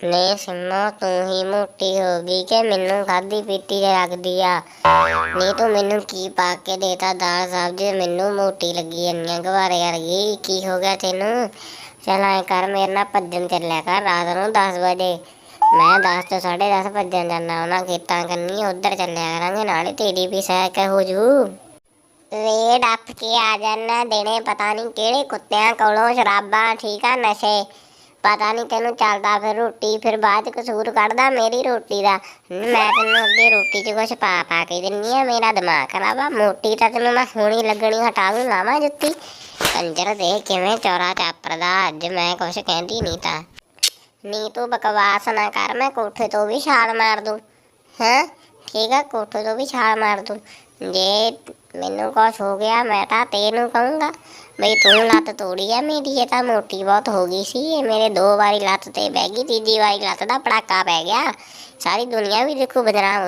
ਨੇ ਸਿੰਮੋ, ਤੂੰ ਹੀ ਮੋਟੀ ਹੋ ਗਈ ਕਿ ਮੈਨੂੰ ਖਾਦੀ ਪੀਤੀ ਜਿਹਾ ਆ? ਨਹੀਂ ਤੂੰ ਮੈਨੂੰ ਕੀ ਪਾ ਕੇ ਦੇਤਾ ਦਾਲ ਸਬਜ਼ੀ ਮੈਨੂੰ ਮੋਟੀ ਲੱਗੀ ਇੰਨੀਆਂ ਗਵਾਰੇ ਵਰਗੀ, ਕੀ ਹੋ ਗਿਆ ਤੈਨੂੰ? ਚੱਲ ਐ ਕਰ, ਮੇਰੇ ਨਾਲ ਭੱਜਣ ਚੱਲਿਆ ਕਰ, ਰਾਤ ਨੂੰ 10 ਵਜੇ। ਮੈਂ 10 ਤੋਂ 10:30 ਭੱਜਣ ਜਾਂਦਾ, ਉਹਨਾਂ ਖੇਤਾਂ ਕੰਨੀ ਉਧਰ ਚੱਲਿਆ ਕਰਾਂਗੇ, ਨਾਲੇ ਤੇਰੀ ਵੀ ਸਹਿਕ ਹੋ ਜੂ। ਵੇ ਡੱਫ ਕੇ ਆ ਜਾਣਾ ਦੇਣੇ ਪਤਾ ਨਹੀਂ ਕਿਹੜੇ ਕੁੱਤਿਆਂ ਕੋਲੋਂ ਸ਼ਰਾਬਾਂ, ਠੀਕ ਆ ਨਸ਼ੇ। ਪਤਾ ਨਹੀਂ ਤੈਨੂੰ ਚੱਲਦਾ ਫਿਰ ਰੋਟੀ, ਫਿਰ ਬਾਅਦ ਚ ਕਸੂਰ ਕੱਢਦਾ ਮੇਰੀ ਰੋਟੀ ਦਾ। ਮੈਂ ਤੈਨੂੰ ਅੱਗੇ ਰੋਟੀ 'ਚ ਕੁਛ ਪਾ ਪਾ ਕੇ ਦਿੰਨੀ ਆ, ਮੇਰਾ ਦਿਮਾਗ ਖਰਾਬ ਆ। ਮੋਟੀ ਤਾਂ ਤੈਨੂੰ ਮੈਂ ਸੋਹਣੀ ਲੱਗਣੀ, ਹਟਾ ਵੀ ਲਾਵਾਂ ਜੁੱਤੀ। ਕੰਜਰ ਦੇ ਕਿਵੇਂ ਚੌਰਾ ਚਾਪਰਦਾ ਅੱਜ ਮੈਂ ਕੁਛ ਕਹਿੰਦੀ ਨਹੀਂ ਤਾਂ। ਨੀ ਤੂੰ ਬਕਵਾਸ ਨਾ ਕਰ, ਮੈਂ ਕੋਠੇ ਤੋਂ ਵੀ ਛਾਲ ਮਾਰ ਦੂੰ। ਹੈਂ? ਠੀਕ ਆ, ਕੋਠੇ ਤੋਂ ਵੀ ਛਾਲ ਮਾਰ ਦੂੰ। ਜੇ ਮੈਨੂੰ ਕੁਛ ਹੋ ਗਿਆ, ਮੈਂ ਤਾਂ ਤੈਨੂੰ ਕਹੂੰਗਾ, ਬਈ ਤੂੰ ਲੱਤ ਤੋੜੀ ਆ ਮੇਰੀ, ਇਹ ਤਾਂ ਮੋਟੀ ਬਹੁਤ ਹੋ ਗਈ ਸੀ, ਇਹ ਮੇਰੇ ਦੋ ਵਾਰੀ ਲੱਤ ਤੇ ਬਹਿ ਗਈ, ਤੀਜੀ ਵਾਰੀ ਲੱਤ ਦਾ ਪੜਾਕਾ ਪੈ ਗਿਆ, ਸਾਰੀ ਦੁਨੀਆ ਵੀ ਦੇਖੋ ਬਦਨਾਮ ਹੋ